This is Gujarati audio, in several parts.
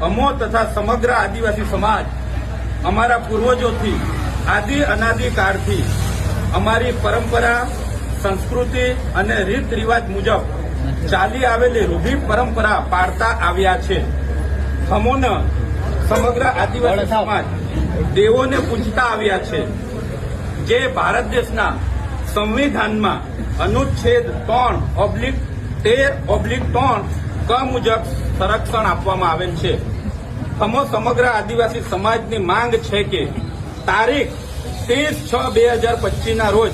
અમો તથા સમગ્ર આદિવાસી સમાજ અમારા પૂર્વજોથી આદિ અનાદિ કાળથી અમારી પરંપરા સંસ્કૃતિ અને રીત રિવાજ મુજબ ચાલી આવેલી રૂઢી પરંપરા પાડતા આવ્યા છે. અમોન સમગ્ર આદિવાસી સમાજ દેવોને પૂજતા આવ્યા છે. જે ભારત દેશના સંવિધાનમાં અનુચ્છેદ ત્રણ ઓબ્લિક તેર ઓબ્લિક ત્રણ ક મુજબ સંરક્ષણ આપવામાં આવેલ છે. અમો સમગ્ર આદિવાસી સમાજની માંગ છે કે તારીખ ત્રીસ છ બે હજાર પચીસના રોજ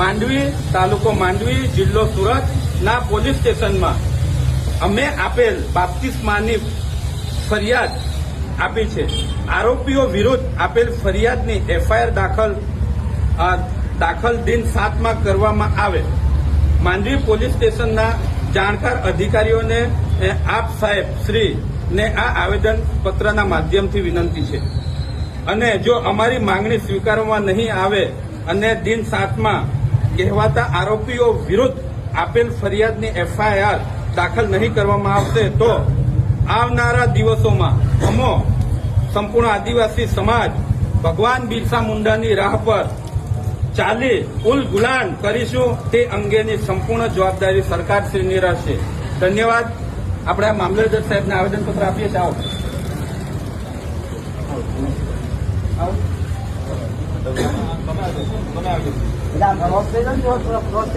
માંડવી, તાલુકો માંડવી, જિલ્લો સુરતના પોલીસ સ્ટેશનમાં અમે આપેલ બાપ્તિસ્માની ફરિયાદ આપી છે. આરોપીઓ વિરુદ્ધ આપેલ ફરિયાદની એફઆઈઆર દાખલ દાખલ દિન સાતમાં કરવામાં આવે માંડવી પોલીસ સ્ટેશનના જાણકાર અધિકારીઓને આપ સાહેબ શ્રી ને આ આવેદન પત્રના માધ્યમથી વિનંતી છે. અને જો અમારી માંગણી સ્વીકારવામાં નહીં આવે અને દિન સાતમાં કહેવાતા આરોપીઓ વિરુદ્ધ આપેલ ફરિયાદની એફઆઈઆર દાખલ નહીં કરવામાં આવશે તો આવનારા દિવસોમાં અમો સંપૂર્ણ આદિવાસી સમાજ ભગવાન બિરસા મુંડાની રાહ પર ચાલી ઉલ ગુલાન કરીશું તે અંગેની સંપૂર્ણ જવાબદારી સરકારશ્રીની રહેશે. ધન્યવાદ. આપણે આ મામલતદાર સાહેબને આવેદનપત્ર આપીએ છીએ. આવો. આવો. એટલે આમ cross થઈ